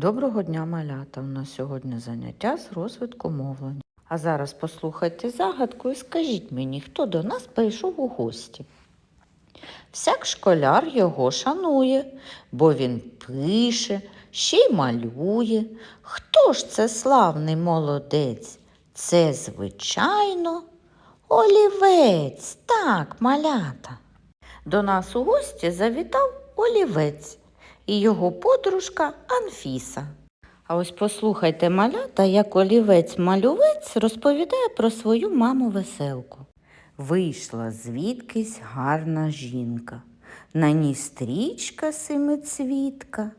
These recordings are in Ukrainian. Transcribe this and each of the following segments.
Доброго дня, малята! У нас сьогодні заняття з розвитку мовлення. А зараз послухайте загадку і скажіть мені, хто до нас прийшов у гості. Всяк школяр його шанує, бо він пише, ще й малює. Хто ж це славний молодець? Це, звичайно, олівець. Так, малята. До нас у гості завітав олівець і його подружка Анфіса. А ось послухайте малята, як олівець-малювець розповідає про свою маму веселку. Вийшла звідкись гарна жінка, на ній стрічка семицвітка,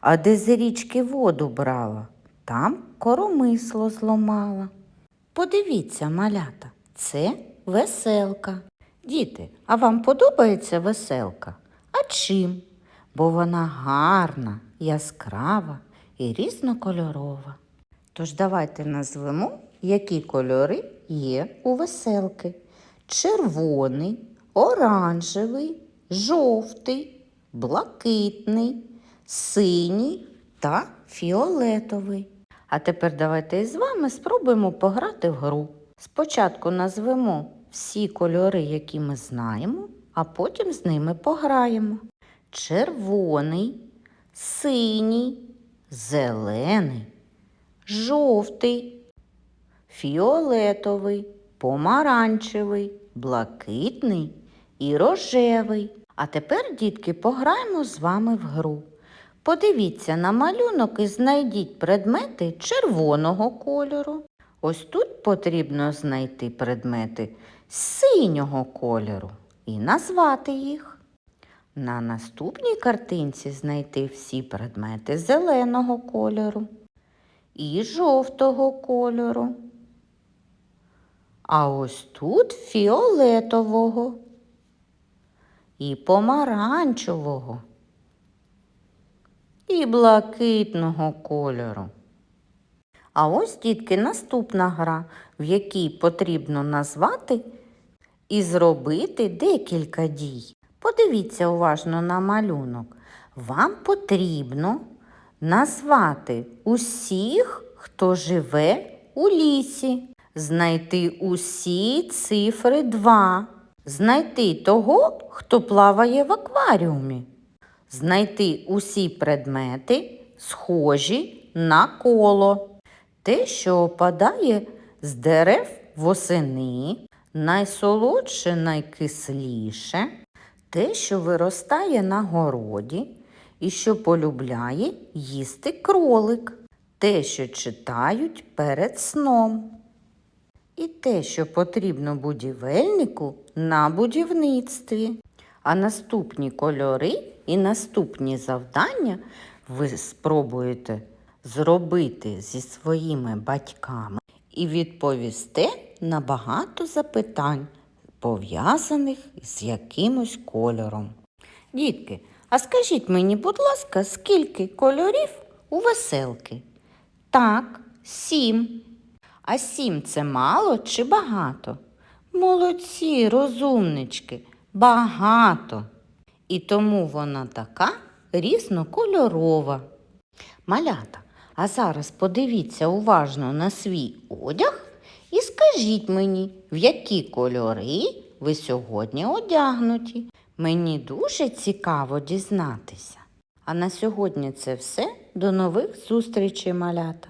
а де з річки воду брала, там коромисло зломала. Подивіться, малята, це веселка. Діти, а вам подобається веселка? А чим? Бо вона гарна, яскрава і різнокольорова. Тож давайте назвемо, які кольори є у веселки. Червоний, оранжевий, жовтий, блакитний, синій та фіолетовий. А тепер давайте із вами спробуємо пограти в гру. Спочатку назвемо всі кольори, які ми знаємо, а потім з ними пограємо. Червоний, синій, зелений, жовтий, фіолетовий, помаранчевий, блакитний і рожевий. А тепер, дітки, пограємо з вами в гру. Подивіться на малюнок і знайдіть предмети червоного кольору. Ось тут потрібно знайти предмети синього кольору і назвати їх. На наступній картинці знайти всі предмети зеленого кольору і жовтого кольору. А ось тут фіолетового і помаранчевого і блакитного кольору. А ось, дітки, наступна гра, в якій потрібно назвати і зробити декілька дій. Подивіться уважно на малюнок. Вам потрібно назвати усіх, хто живе у лісі, знайти усі цифри 2, знайти того, хто плаває в акваріумі, знайти усі предмети, схожі на коло, те, що опадає з дерев восени, найсолодше, найкисліше те, що виростає на городі і що полюбляє їсти кролик, те, що читають перед сном, і те, що потрібно будівельнику на будівництві. А наступні кольори і наступні завдання ви спробуєте зробити зі своїми батьками і відповісте на багато запитань пов'язаних з якимось кольором. Дітки, а скажіть мені, будь ласка, скільки кольорів у веселки? Так, сім. А сім це мало чи багато? Молодці, розумнички, багато. І тому вона така різнокольорова. Малята, а зараз подивіться уважно на свій одяг і скажіть мені, в які кольори ви сьогодні одягнуті. Мені дуже цікаво дізнатися. А на сьогодні це все. До нових зустрічей, малята!